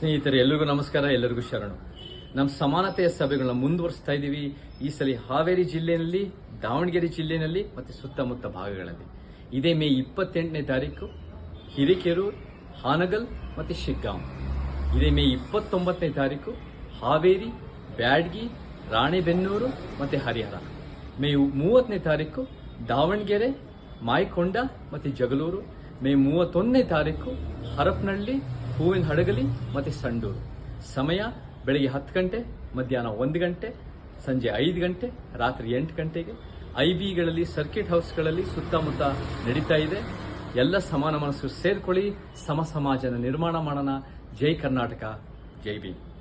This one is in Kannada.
ಸ್ನೇಹಿತರೆ ಎಲ್ಲರಿಗೂ ನಮಸ್ಕಾರ ಎಲ್ಲರಿಗೂ ಶರಣು. ನಮ್ಮ ಸಮಾನತೆಯ ಸಭೆಗಳನ್ನ ಮುಂದುವರಿಸ್ತಾ ಇದ್ದೀವಿ. ಈ ಸಲ ಹಾವೇರಿ ಜಿಲ್ಲೆಯಲ್ಲಿ, ದಾವಣಗೆರೆ ಜಿಲ್ಲೆಯಲ್ಲಿ ಮತ್ತು ಸುತ್ತಮುತ್ತ ಭಾಗಗಳಲ್ಲಿ. ಇದೇ ಮೇ ಇಪ್ಪತ್ತೆಂಟನೇ ತಾರೀಕು, ಹಿರಿಕೆರೂರು, ಹಾನಗಲ್ ಮತ್ತು ಶಿಗ್ಗಾಂವ್. ಇದೇ ಮೇ ಇಪ್ಪತ್ತೊಂಬತ್ತನೇ ತಾರೀಕು, ಹಾವೇರಿ, ಬ್ಯಾಡ್ಗಿ, ರಾಣೆಬೆನ್ನೂರು ಮತ್ತು ಹರಿಹರ. ಮೇ ಮೂವತ್ತನೇ ತಾರೀಕು, ದಾವಣಗೆರೆ, ಮಾಯಕೊಂಡ ಮತ್ತು ಜಗಳೂರು. ಮೇ ಮೂವತ್ತೊಂದನೇ ತಾರೀಕು, ಹರಪನಹಳ್ಳಿ ಹೂವಿನ ಹಡಗಲಿ ಮತ್ತೆ ಸಂಡೂರು. ಸಮಯ ಬೆಳಿಗ್ಗೆ ಹತ್ತು ಗಂಟೆ, ಮಧ್ಯಾಹ್ನ ಒಂದು ಗಂಟೆ, ಸಂಜೆ ಐದು ಗಂಟೆ, ರಾತ್ರಿ ಎಂಟು ಗಂಟೆಗೆ. ಐ ಬಿಗಳಲ್ಲಿ ಸರ್ಕಿಟ್ ಹೌಸ್ಗಳಲ್ಲಿ ಸುತ್ತಮುತ್ತ ನಡೀತಾ ಇದೆ. ಎಲ್ಲ ಸಮಾನ ಮನಸ್ಸು ಸೇರ್ಕೊಳ್ಳಿ. ಸಮ ಸಮಾಜನ ನಿರ್ಮಾಣ ಮಾಡೋಣ. ಜೈ ಕರ್ನಾಟಕ. ಜೈ ಭೀಮ್.